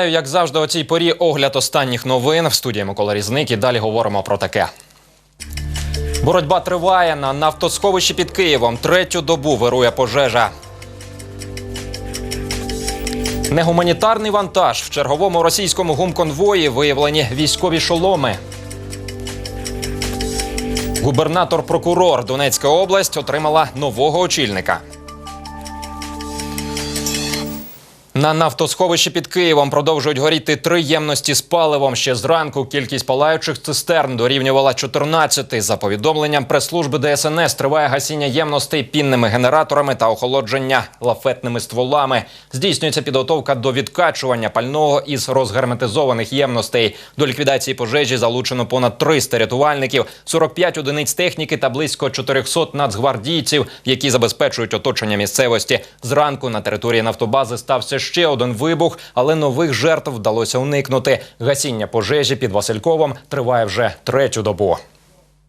Вітаю, як завжди, о цій порі огляд останніх новин в студії Микола Різник. І далі говоримо про таке. Боротьба триває на нафтосховищі під Києвом. Третю добу вирує пожежа. Негуманітарний вантаж в черговому російському гумконвої виявлені військові шоломи. Губернатор-прокурор Донецька область отримала нового очільника. На нафтосховищі під Києвом продовжують горіти три ємності з паливом. Ще зранку кількість палаючих цистерн дорівнювала 14. За повідомленням прес-служби ДСНС триває гасіння ємностей пінними генераторами та охолодження лафетними стволами. Здійснюється підготовка до відкачування пального із розгерметизованих ємностей. До ліквідації пожежі залучено понад 300 рятувальників, 45 одиниць техніки та близько 400 нацгвардійців, які забезпечують оточення місцевості. Зранку на території нафтобази стався ще один вибух, але нових жертв вдалося уникнути. Гасіння пожежі під Васильковом триває вже третю добу.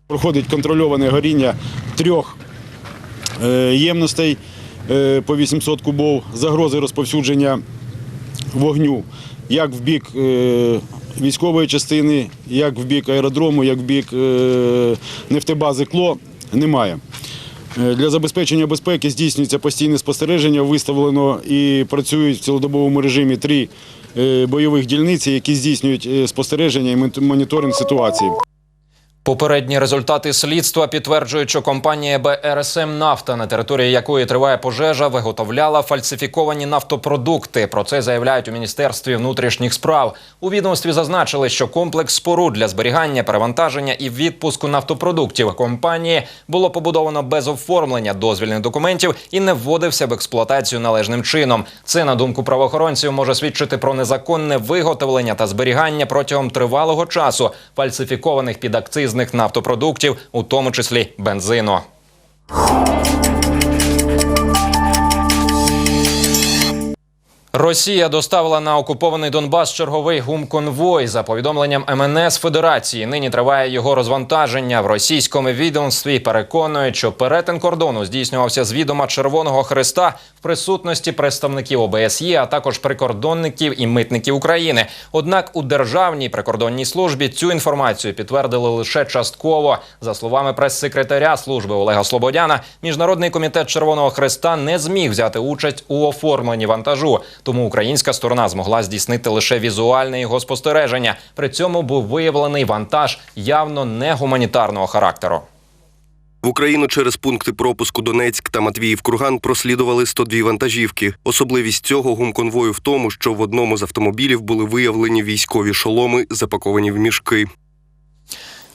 Проходить контрольоване горіння трьох е, ємностей е, по 800 кубов, загрози розповсюдження вогню як в бік е, військової частини, як в бік аеродрому, як в бік нефтебази КЛО немає. Е, Для забезпечення безпеки здійснюється постійне спостереження. Виставлено і працюють в цілодобовому режимі три е, бойових дільниці, які здійснюють е, спостереження і моніторинг ситуації. Попередні результати слідства підтверджують, що компанія БРСМ Нафта, на території якої триває пожежа, виготовляла фальсифіковані нафтопродукти. Про це заявляють у міністерстві внутрішніх справ. У відомстві зазначили, що комплекс споруд для зберігання, перевантаження і відпуску нафтопродуктів компанії було побудовано без оформлення дозвільних документів і не вводився в експлуатацію належним чином. Це на думку правоохоронців може свідчити про незаконне виготовлення та зберігання протягом тривалого часу фальсифікованих підакцизних нафтопродуктів, у тому числі бензину. Росія доставила на окупований Донбас черговий гумконвой. За повідомленням МНС Федерації, нині триває його розвантаження в російському відомстві. Переконують, що перетин кордону здійснювався з відома Червоного Христа в присутності представників ОБСЄ, а також прикордонників і митників України. Однак у державній прикордонній службі цю інформацію підтвердили лише частково. За словами прес-секретаря служби Олега Слободяна, міжнародний комітет Червоного Христа не зміг взяти участь у оформленні вантажу. Тому українська сторона змогла здійснити лише візуальне його спостереження. При цьому був виявлений вантаж явно не гуманітарного характеру. В Україну через пункти пропуску Донецьк та Матвіїв-Курган прослідували 102 вантажівки. Особливість цього гумконвою в тому, що в одному з автомобілів були виявлені військові шоломи, запаковані в мішки.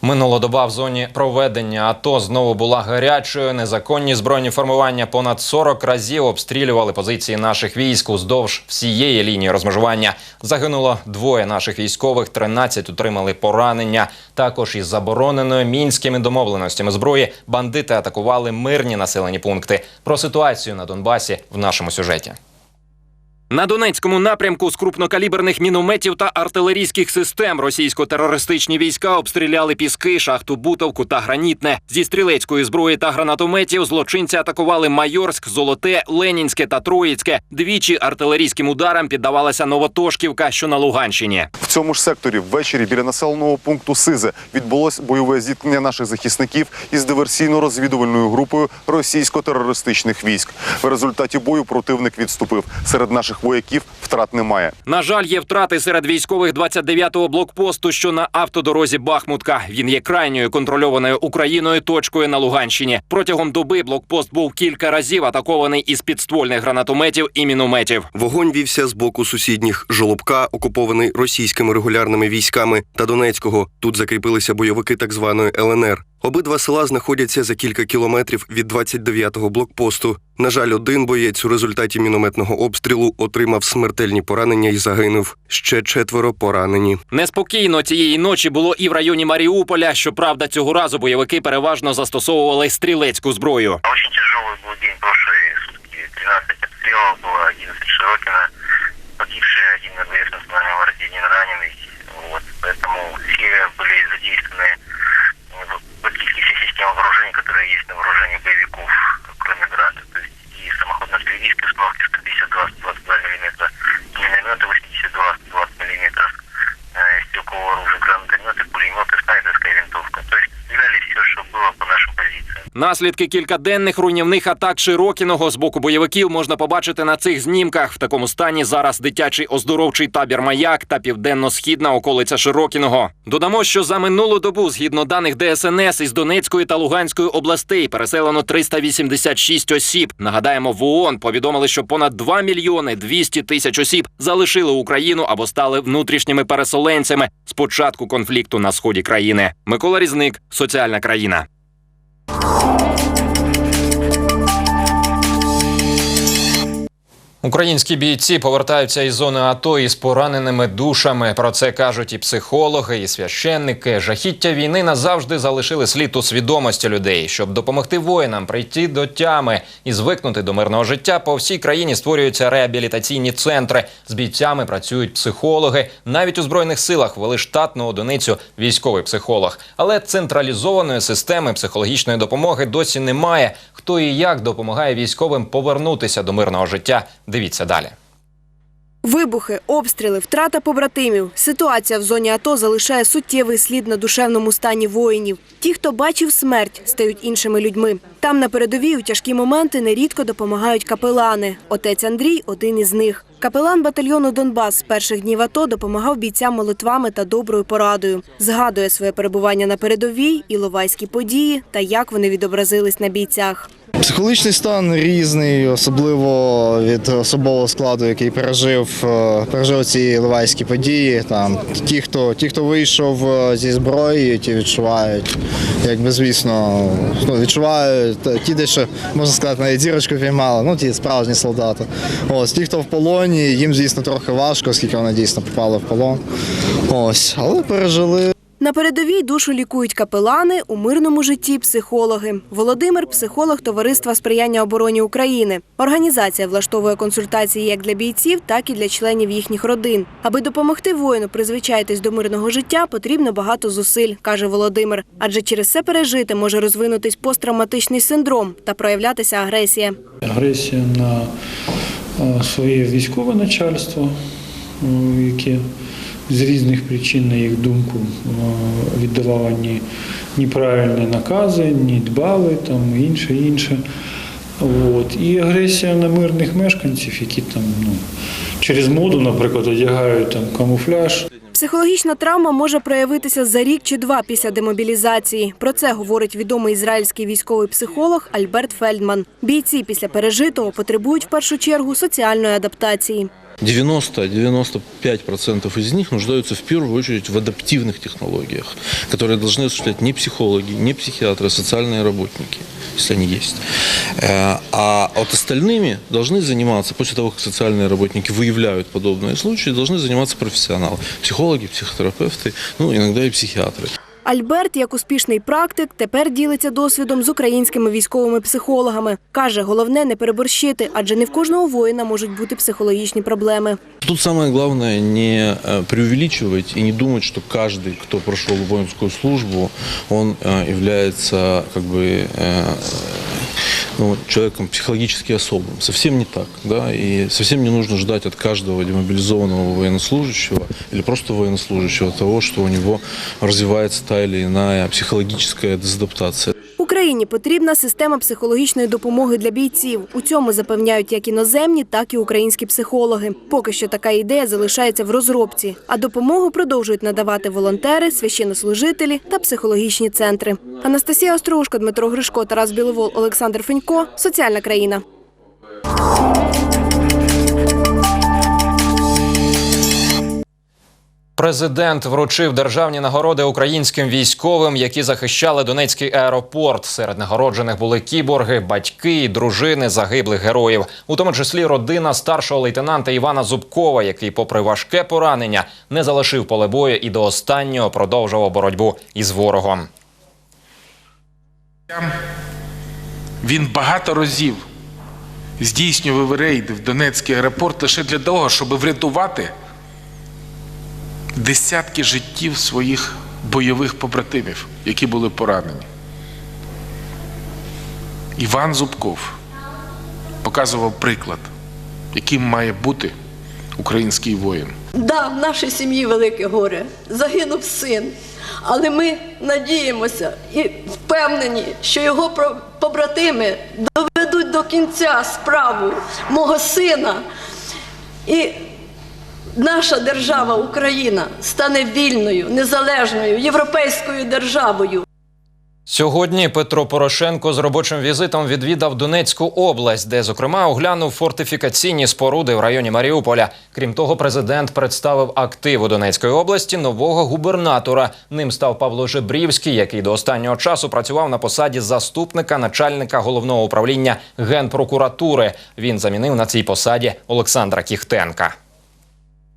Минула доба в зоні проведення АТО знову була гарячою. Незаконні збройні формування понад 40 разів обстрілювали позиції наших військ уздовж всієї лінії розмежування. Загинуло двоє наших військових, 13 отримали поранення. Також із забороненою мінськими домовленостями зброї бандити атакували мирні населені пункти. Про ситуацію на Донбасі в нашому сюжеті. На Донецькому напрямку з крупнокаліберних мінометів та артилерійських систем російсько-терористичні війська обстріляли піски, шахту Бутовку та Гранітне. Зі стрілецької зброї та гранатометів злочинці атакували Майорськ, Золоте, Ленінське та Троїцьке. Двічі артилерійським ударам піддавалася Новотошківка, що на Луганщині. В цьому ж секторі ввечері біля населеного пункту Сизе відбулось бойове зіткнення наших захисників із диверсійно-розвідувальною групою російсько-терористичних військ. В результаті бою противник відступив. Серед наших вояків втрат немає. На жаль, є втрати серед військових 29-го блокпосту, що на автодорозі Бахмутка. Він є крайньою контрольованою Україною точкою на Луганщині. Протягом доби блокпост був кілька разів атакований із підствольних гранатометів і мінометів. Вогонь вівся з боку сусідніх Жолобка, окупований російськими регулярними військами, та Донецького. Тут закріпилися бойовики так званої ЛНР. Обидва села знаходяться за кілька кілометрів від 29-го блокпосту. На жаль, один боєць у результаті мінометного обстрілу отримав смертельні поранення і загинув. Ще четверо поранені. Неспокійно цієї ночі було і в районі Маріуполя. Щоправда, цього разу бойовики переважно застосовували стрілецьку зброю. Очень тяжелый был день прошлые сутки. 13 обстрелов было, 11 Широкина. Погибший один известный с нами один раненый. Вот. Поэтому все были задействованы в- всего вооружения, которое есть на вооружении боевиков, кроме града. То есть и самоходно-артиллерийские установки 152 122 мм, минометы 82 120 мм, э, стрелковое оружие, гранатометы, пулеметы, снайперская винтовка. То есть стреляли все, что 122 Наслідки кількаденних руйнівних атак Широкіного з боку бойовиків можна побачити на цих знімках. В такому стані зараз дитячий оздоровчий табір Маяк та південно-східна околиця Широкіного. Додамо, що за минулу добу, згідно даних ДСНС із Донецької та Луганської областей, переселено 386 осіб. Нагадаємо, в ООН повідомили, що понад 2 мільйони 200 тисяч осіб залишили Україну або стали внутрішніми переселенцями з початку конфлікту на сході країни. Микола Різник, соціальна країна. Música Українські бійці повертаються із зони АТО із пораненими душами. Про це кажуть і психологи, і священники. Жахіття війни назавжди залишили слід у свідомості людей. Щоб допомогти воїнам прийти до тями і звикнути до мирного життя, по всій країні створюються реабілітаційні центри. З бійцями працюють психологи. Навіть у збройних силах ввели штатну одиницю військовий психолог. Але централізованої системи психологічної допомоги досі немає. Хто і як допомагає військовим повернутися до мирного життя? Дивіться далі. Вибухи, обстріли, втрата побратимів. Ситуація в зоні АТО залишає суттєвий слід на душевному стані воїнів. Ті, хто бачив смерть, стають іншими людьми. Там на передовій у тяжкі моменти нерідко допомагають капелани. Отець Андрій один із них. Капелан батальйону Донбас з перших днів АТО допомагав бійцям молитвами та доброю порадою. Згадує своє перебування на передовій, іловайські події та як вони відобразились на бійцях. Психологічний стан різний, особливо від особового складу, який пережив, е, пережив ці ливайські події. Там ті, хто ті, хто вийшов е, зі зброєю, ті відчувають, якби звісно, ну відчувають ті, де ще можна сказати, навіть зірочку піймали. Ну ті справжні солдати. Ось ті, хто в полоні, їм звісно трохи важко, оскільки вони дійсно попали в полон. Ось, але пережили. На передовій душу лікують капелани, у мирному житті психологи. Володимир психолог товариства сприяння обороні України. Організація влаштовує консультації як для бійців, так і для членів їхніх родин. Аби допомогти воїну призвичайтесь до мирного життя, потрібно багато зусиль, каже Володимир. Адже через це пережити може розвинутись посттравматичний синдром та проявлятися агресія. агресія на е, своє військове начальство, яке з різних причин, на їх думку, е, віддавало ні, неправильні накази, ні дбали, там інше, інше. От. І агресія на мирних мешканців, які там ну, через моду, наприклад, одягають там камуфляж, Психологічна травма може проявитися за рік чи два після демобілізації. Про це говорить відомий ізраїльський військовий психолог Альберт Фельдман. Бійці після пережитого потребують в першу чергу соціальної адаптації. 90-95% из них нуждаются в первую очередь в адаптивных технологиях, которые должны осуществлять не психологи, не психиатры, а социальные работники, если они есть. Э, А вот остальными должны заниматься, после того, как социальные работники выявляют подобные случаи, должны заниматься профессионалы. Психологи, психотерапевты, ну, иногда и психиатры. Альберт, як успішний практик, тепер ділиться досвідом з українськими військовими психологами. Каже, головне не переборщити, адже не в кожного воїна можуть бути психологічні проблеми. Тут самое главное не э, преувеличивать и не думать, что каждый, кто прошел воинскую службу, он э, является как бы э, ну, человеком психологически особым. Совсем не так, да, и совсем не нужно ждать от каждого демобилизованного военнослужащего или просто военнослужащего того, что у него развивается та или иная психологическая дезадаптация. Україні потрібна система психологічної допомоги для бійців. У цьому запевняють як іноземні, так і українські психологи. Поки що така ідея залишається в розробці, а допомогу продовжують надавати волонтери, священнослужителі та психологічні центри. Анастасія Острушко, Дмитро Гришко, Тарас Біловол, Олександр Фенько. Соціальна країна. Президент вручив державні нагороди українським військовим, які захищали Донецький аеропорт. Серед нагороджених були кіборги, батьки і дружини загиблих героїв, у тому числі родина старшого лейтенанта Івана Зубкова, який, попри важке поранення, не залишив поле бою і до останнього продовжував боротьбу із ворогом. Він багато разів здійснював рейди в Донецький аеропорт лише для того, щоб врятувати десятки життів своїх бойових побратимів, які були поранені. Іван Зубков показував приклад, яким має бути український воїн. Да, в нашій сім'ї велике горе. Загинув син. Але ми надіємося і впевнені, що його побратими доведуть до кінця справу мого сина. І наша держава Україна стане вільною, незалежною європейською державою. Сьогодні Петро Порошенко з робочим візитом відвідав Донецьку область, де, зокрема, оглянув фортифікаційні споруди в районі Маріуполя. Крім того, президент представив активу Донецької області нового губернатора. Ним став Павло Жебрівський, який до останнього часу працював на посаді заступника начальника головного управління генпрокуратури. Він замінив на цій посаді Олександра Кіхтенка.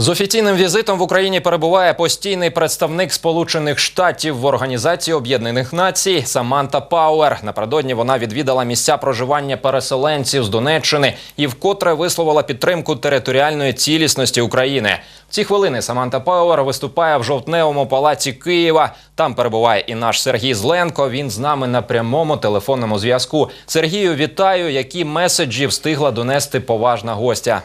З офіційним візитом в Україні перебуває постійний представник Сполучених Штатів в Організації Об'єднаних Націй Саманта Пауер. Напередодні вона відвідала місця проживання переселенців з Донеччини і вкотре висловила підтримку територіальної цілісності України. В ці хвилини Саманта Пауер виступає в жовтневому палаці Києва. Там перебуває і наш Сергій Зленко. Він з нами на прямому телефонному зв'язку. Сергію, вітаю. Які меседжі встигла донести поважна гостя?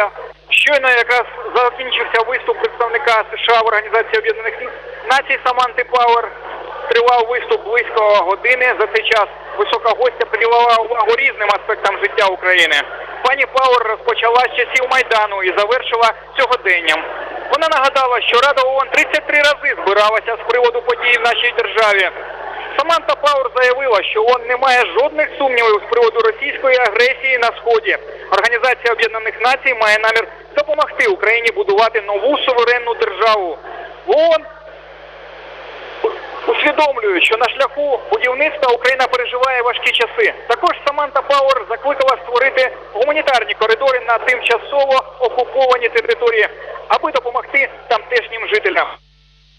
Доброго. Щойно якраз закінчився виступ представника США в Організації Об'єднаних Націй Саманти Пауер. Тривав виступ близько години. За цей час висока гостя приділяла увагу різним аспектам життя України. Пані Пауер розпочала з часів Майдану і завершила сьогоденням. Вона нагадала, що Рада ООН 33 рази збиралася з приводу подій в нашій державі. Саманта Пауер заявила, що ООН не має жодних сумнівів з приводу російської агресії на сході. Організація Об'єднаних Націй має намір допомогти Україні будувати нову суверенну державу. ООН усвідомлюють, що на шляху будівництва Україна переживає важкі часи. Також Саманта Пауер закликала створити гуманітарні коридори на тимчасово окуповані території, аби допомогти тамтешнім жителям.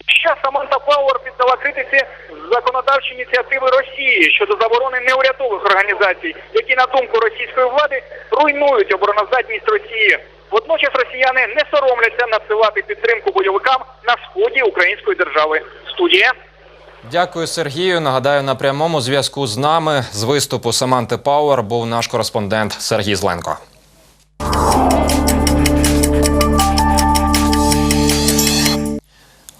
Ще Саманта Пауер піддала критиці законодавчі ініціативи Росії щодо заборони неурядових організацій, які на думку російської влади руйнують обороноздатність Росії. Водночас росіяни не соромляться надсилати підтримку бойовикам на сході української держави. Студія. Дякую, Сергію. Нагадаю, на прямому зв'язку з нами з виступу Саманти Пауер був наш кореспондент Сергій Зленко.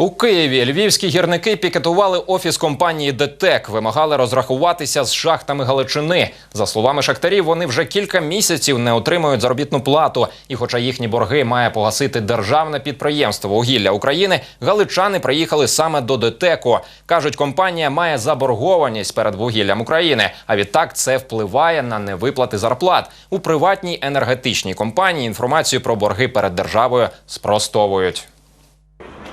У Києві львівські гірники пікетували офіс компанії ДТЕК, вимагали розрахуватися з шахтами Галичини. За словами шахтарів, вони вже кілька місяців не отримують заробітну плату. І, хоча їхні борги має погасити державне підприємство вугілля України, галичани приїхали саме до ДТЕКу. кажуть, компанія має заборгованість перед вугіллям України. А відтак це впливає на невиплати зарплат у приватній енергетичній компанії. Інформацію про борги перед державою спростовують.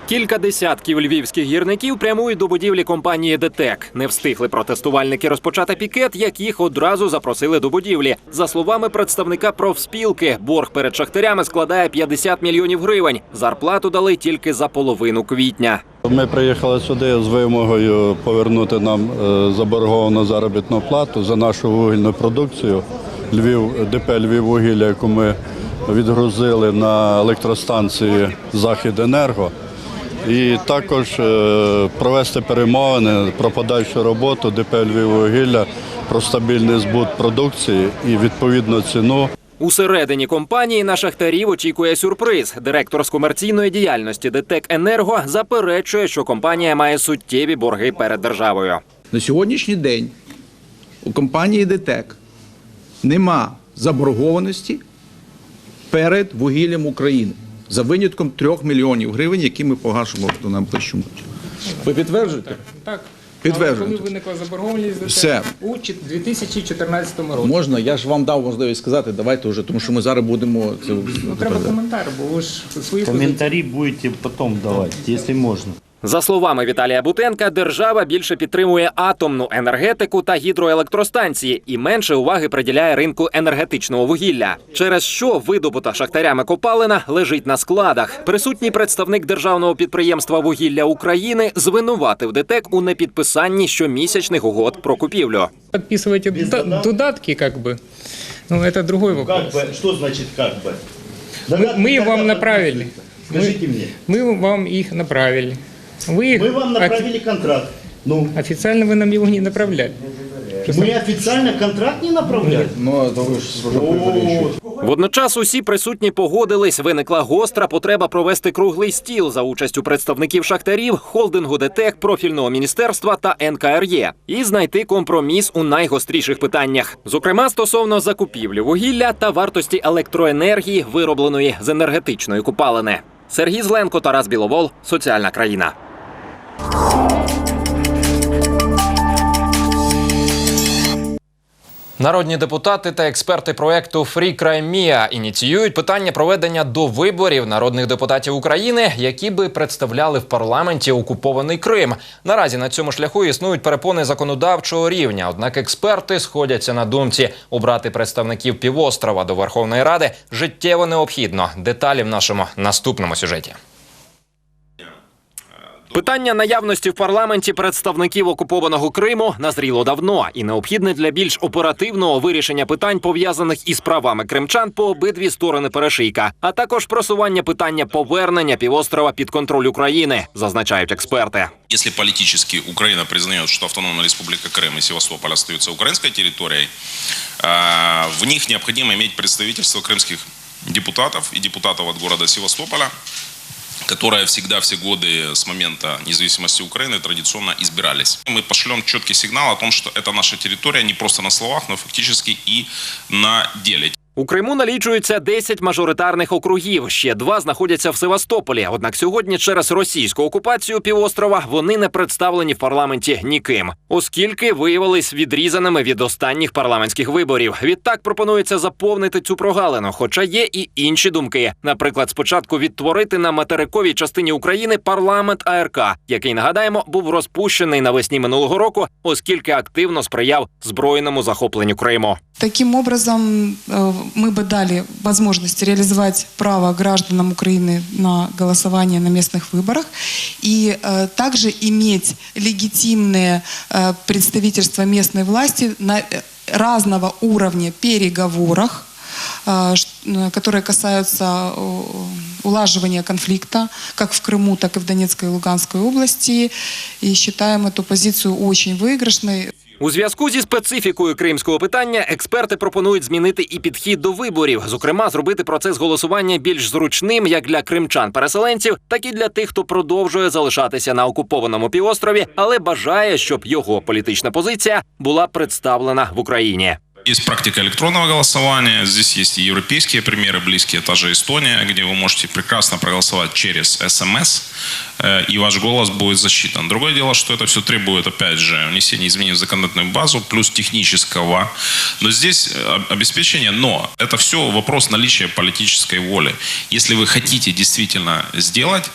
Кілька десятків львівських гірників прямують до будівлі компанії ДТЕК. Не встигли протестувальники розпочати пікет, як їх одразу запросили до будівлі. За словами представника профспілки, борг перед шахтарями складає 50 мільйонів гривень. Зарплату дали тільки за половину квітня. Ми приїхали сюди з вимогою повернути нам е, заборговану заробітну плату за нашу вугільну продукцію. Львів ДП Львіввугілля, яку ми відгрузили на електростанції Західенерго. І також е, провести перемовини про подальшу роботу ДП Львіввугілля про стабільний збут продукції і відповідну ціну. Усередині компанії на шахтарів очікує сюрприз. Директор з комерційної діяльності ДТЕК Енерго заперечує, що компанія має суттєві борги перед державою. На сьогоднішній день у компанії ДТЕК нема заборгованості перед вугіллям України за винятком 3 мільйонів гривень, які ми погашимо хто нам площу. Ви підтверджуєте? Так. Підтверджуєте. Але коли виникла заборгованість Все. у 2014 році. Можна, я ж вам дав можливість сказати, давайте вже, тому що ми зараз будемо це. Ну, треба коментар, бо ви ж свої коментарі будете потім давати, якщо можно. За словами Віталія Бутенка, держава більше підтримує атомну енергетику та гідроелектростанції і менше уваги приділяє ринку енергетичного вугілля, через що видобута шахтарями копалина лежить на складах. Присутній представник державного підприємства вугілля України звинуватив ДТЕК у непідписанні щомісячних угод про купівлю. Подписываете д- додатки, как бы. Ну, это другой вопрос. Как бы, что значит как бы? Мы, мы их вам направили. Скажите мне. Мы вам их направили. Вы их Мы вам направили контракт. Ну, официально вы нам его не направляли. Мы официально контракт не направляли? Ну, это вы же уже предваряющий. Водночас усі присутні погодились. Виникла гостра потреба провести круглий стіл за участю представників шахтарів, холдингу ДТЕК, профільного міністерства та НКРЄ і знайти компроміс у найгостріших питаннях, зокрема стосовно закупівлі вугілля та вартості електроенергії, виробленої з енергетичної купалини. Сергій Зленко, Тарас Біловол, соціальна країна. Народні депутати та експерти проекту Free Crimea ініціюють питання проведення до виборів народних депутатів України, які би представляли в парламенті окупований Крим. Наразі на цьому шляху існують перепони законодавчого рівня. Однак експерти сходяться на думці обрати представників півострова до Верховної Ради життєво необхідно. Деталі в нашому наступному сюжеті. Питання наявності в парламенті представників окупованого Криму назріло давно і необхідне для більш оперативного вирішення питань пов'язаних із правами кримчан по обидві сторони перешийка, а також просування питання повернення півострова під контроль України, зазначають експерти. Если политически Украина признает, что автономная республика Крым и Севастополь остаются украинской территорией, э, в них необходимо иметь представительство крымских депутатов и депутатов от города Севастополя, которые всегда все годы с момента независимости Украины традиционно избирались. Мы пошлем четкий сигнал о том, что это наша территория не просто на словах, но фактически и на деле. У Криму налічується 10 мажоритарних округів. Ще два знаходяться в Севастополі. Однак сьогодні, через російську окупацію півострова, вони не представлені в парламенті ніким, оскільки виявились відрізаними від останніх парламентських виборів. Відтак пропонується заповнити цю прогалину. Хоча є і інші думки. Наприклад, спочатку відтворити на материковій частині України парламент АРК, який нагадаємо був розпущений навесні минулого року, оскільки активно сприяв збройному захопленню Криму. Таким образом, э, мы бы дали возможность реализовать право гражданам Украины на голосование на местных выборах и э, также иметь легитимное э, представительство местной власти на э, разного уровня переговорах, э, которые касаются э, улаживания конфликта как в Крыму, так и в Донецкой и Луганской области. И считаем эту позицию очень выигрышной. У зв'язку зі специфікою кримського питання експерти пропонують змінити і підхід до виборів, зокрема, зробити процес голосування більш зручним як для кримчан-переселенців, так і для тих, хто продовжує залишатися на окупованому півострові, але бажає, щоб його політична позиція була представлена в Україні. Есть практика электронного голосования, здесь есть и европейские примеры, близкие, та же Эстония, где вы можете прекрасно проголосовать через СМС, э, и ваш голос будет засчитан. Другое дело, что это все требует, опять же, внесения изменений в законодательную базу, плюс технического. Но здесь э, обеспечение, но это все вопрос наличия политической воли. Если вы хотите действительно сделать,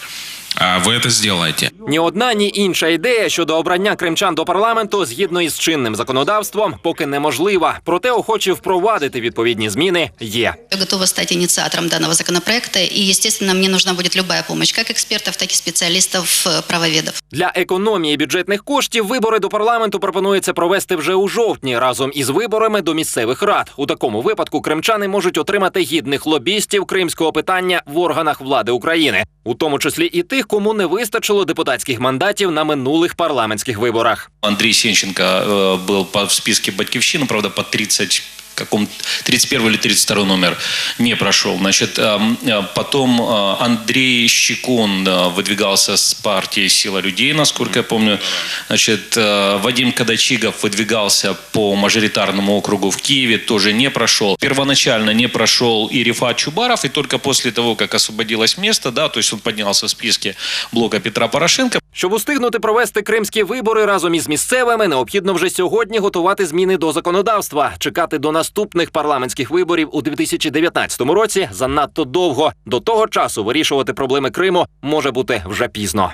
а, вы это сделаете. Ні одна, ні інша ідея щодо обрання кримчан до парламенту згідно із чинним законодавством поки неможлива. Проте охочі впровадити відповідні зміни є. Я готова стать инициатором данного законопроекта, и, естественно, мне нужна будет любая помощь, как экспертов, так и специалистов-правоведов. Для економії бюджетних коштів вибори до парламенту пропонується провести вже у жовтні разом із виборами до місцевих рад. У такому випадку кримчани можуть отримати гідних лобістів кримського питання в органах влади України, у тому числі і тих, кому не вистачило депутатських мандатів на минулих парламентських виборах. Андрей Сенченко э, был по, в списке Батьковщины, правда, по 30 каком 31 или 32 номер не прошел. Значит, эм, э, потом э, Андрей Щекун э, выдвигался с партии «Сила людей», насколько я помню. Значит, э, Вадим Кадачигов выдвигался по мажоритарному округу в Киеве, тоже не прошел. Первоначально не прошел и Рифат Чубаров, и только после того, как освободилось место, да, то есть он поднялся в списке блока Петра Порошенко, Щоб устигнути провести кримські вибори разом із місцевими, необхідно вже сьогодні готувати зміни до законодавства. Чекати до наступних парламентських виборів у 2019 році занадто довго. До того часу вирішувати проблеми Криму може бути вже пізно.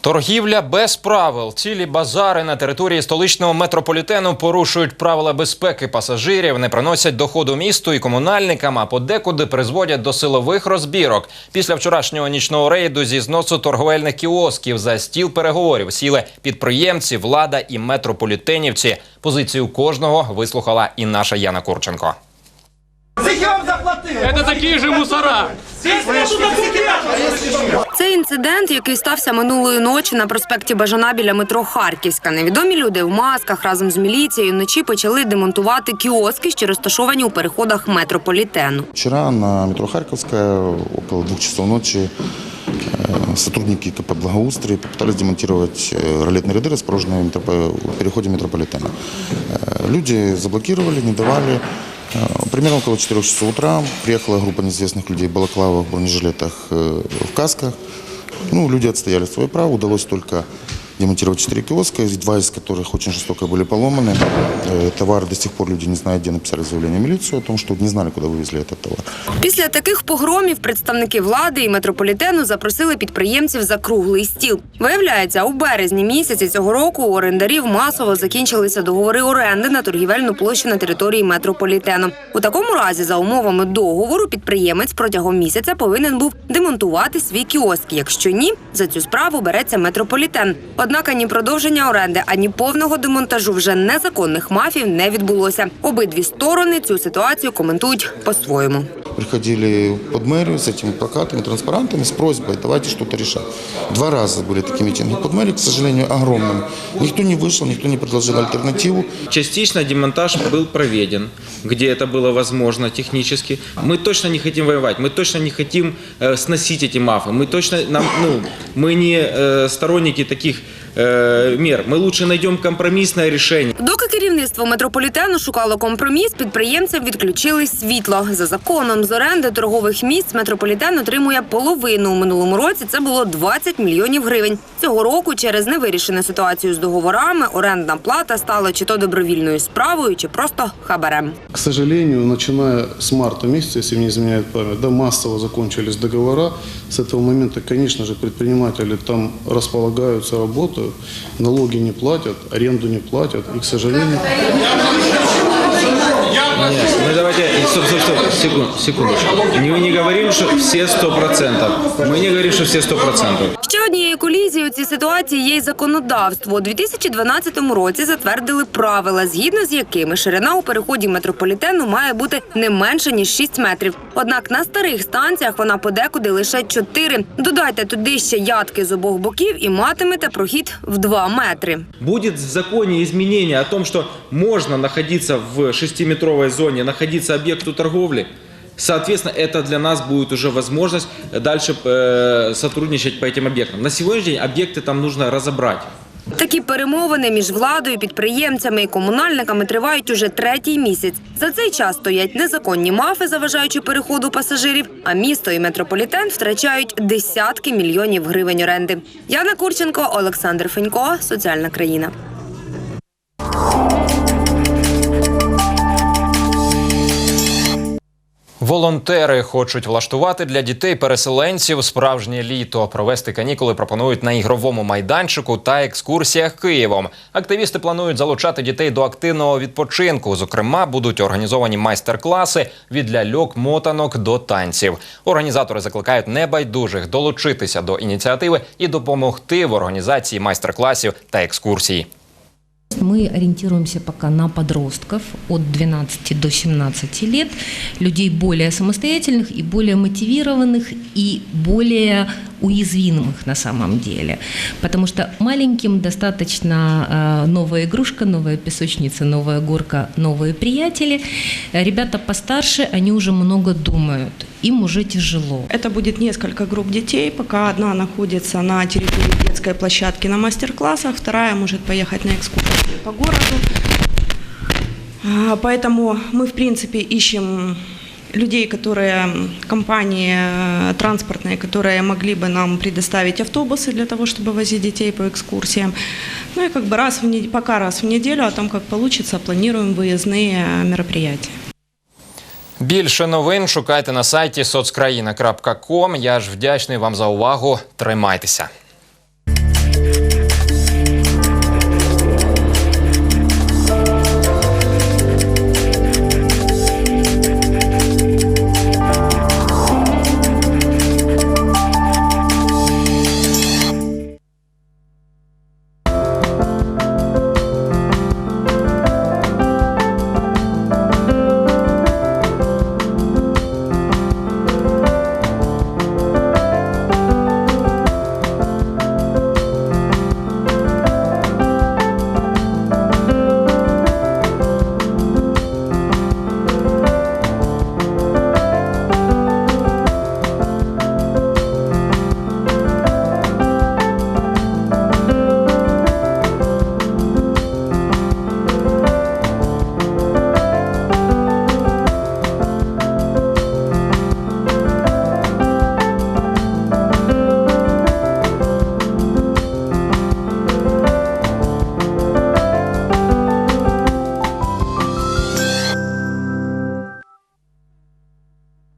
Торгівля без правил. Цілі базари на території столичного метрополітену порушують правила безпеки пасажирів, не приносять доходу місту і комунальникам, а подекуди призводять до силових розбірок. Після вчорашнього нічного рейду зі зносу торговельних кіосків за стіл переговорів сіли підприємці, влада і метрополітенівці. Позицію кожного вислухала і наша Яна Курченко. Скільки вам заплатили? Это такие же мусора. Це інцидент, який стався минулої ночі на проспекті Бажана біля метро Харківська. Невідомі люди в масках разом з міліцією вночі почали демонтувати кіоски, що розташовані у переходах метрополітену. Вчера на метро Харьковская около двух часов ночи э, сотрудники КП «Благоустрой» попытались демонтировать э, ролетные ряды, расположенные в метропо- в переходе метрополитена. Э, Люди заблокировали, не давали. Э, Примерно около 4 часов утра приехала группа неизвестных людей в балаклавах, бронежилетах, э, в касках. Ну, люди отстояли свое право, удалось только демонтировать 4 киоска, два из которых очень жестоко были поломаны. Э, Товар до сих пор люди не знают, где написали заявление в милицию о том, что не знали, куда вывезли этот товар. Після таких погромів представники влади і метрополітену запросили підприємців за круглий стіл. Виявляється, у березні місяці цього року у орендарів масово закінчилися договори оренди на торгівельну площу на території метрополітену. У такому разі, за умовами договору, підприємець протягом місяця повинен був демонтувати свій кіоск. Якщо ні, за цю справу береться метрополітен. Однак ані продовження оренди, ані повного демонтажу вже незаконних мафів не відбулося. Обидві сторони цю ситуацію коментують по-своєму Приходили под мэрию с этими плакатами, транспарантами с просьбой давайте что-то решать. Два раза были такие митинги под мэрию, к сожалению, огромным. Никто не вышел, никто не предложил альтернативу. Частично демонтаж был проведен, где это было возможно технически. Мы точно не хотим воевать, мы точно не хотим э, сносить эти мафы. Мы точно, нам, ну, мы не э, сторонники таких э, мер. Мы лучше найдем компромиссное решение. Керівництво метрополітену шукало компроміс, підприємцям відключили світло. За законом з оренди торгових місць метрополітен отримує половину. У минулому році це було 20 мільйонів гривень. Цього року через невирішену ситуацію з договорами орендна плата стала чи то добровільною справою, чи просто хабарем. К сожалению, начиная с марта если мне не изменяет память, да, массово закончились договора. С этого момента, конечно же, предприниматели там располагаются, работают, налоги не платят, аренду не платят. И, к сожалению... Нет, мы давайте, стоп, стоп, стоп, секунд, секундочку. Мы не говорим, что все 100%. Мы не говорим, что все 100%. Ще однією колізією у цій ситуації є й законодавство. У 2012 році затвердили правила, згідно з якими ширина у переході метрополітену має бути не менше ніж 6 метрів. Однак на старих станціях вона подекуди лише 4. Додайте туди ще ядки з обох боків і матимете прохід в 2 метри. Будет в законе изменение о том, что можно находиться в 6-метровой зоне, находиться объекту торговли, соответственно, это для нас будет уже возможность дальше э, сотрудничать по этим объектам. На сегодняшний день объекты там нужно разобрать. Такі перемовини між владою, підприємцями і комунальниками тривають уже третій місяць. За цей час стоять незаконні мафи, заважаючи переходу пасажирів, а місто і метрополітен втрачають десятки мільйонів гривень оренди. Яна Курченко, Олександр Фенько, Соціальна країна. Волонтери хочуть влаштувати для дітей-переселенців справжнє літо. Провести канікули пропонують на ігровому майданчику та екскурсіях Києвом. Активісти планують залучати дітей до активного відпочинку. Зокрема, будуть організовані майстер-класи від ляльок, мотанок до танців. Організатори закликають небайдужих долучитися до ініціативи і допомогти в організації майстер-класів та екскурсій. Мы ориентируемся пока на подростков от 12 до 17 лет, людей более самостоятельных и более мотивированных и более уязвимых на самом деле. Потому что маленьким достаточно э, новая игрушка, новая песочница, новая горка, новые приятели. Ребята постарше, они уже много думают, им уже тяжело. Это будет несколько групп детей, пока одна находится на территории детской площадки на мастер-классах, вторая может поехать на экскурсии по городу. А, Поэтому мы, в принципе, ищем людей, которые, компании э, транспортные, которые могли бы нам предоставить автобусы для того, чтобы возить детей по экскурсиям. Ну и как бы раз в пока раз в неделю, о том, как получится, планируем выездные э, мероприятия. Більше новин шукайте на сайті соцкраїна.ком. Я ж вдячний вам за увагу. Тримайтеся.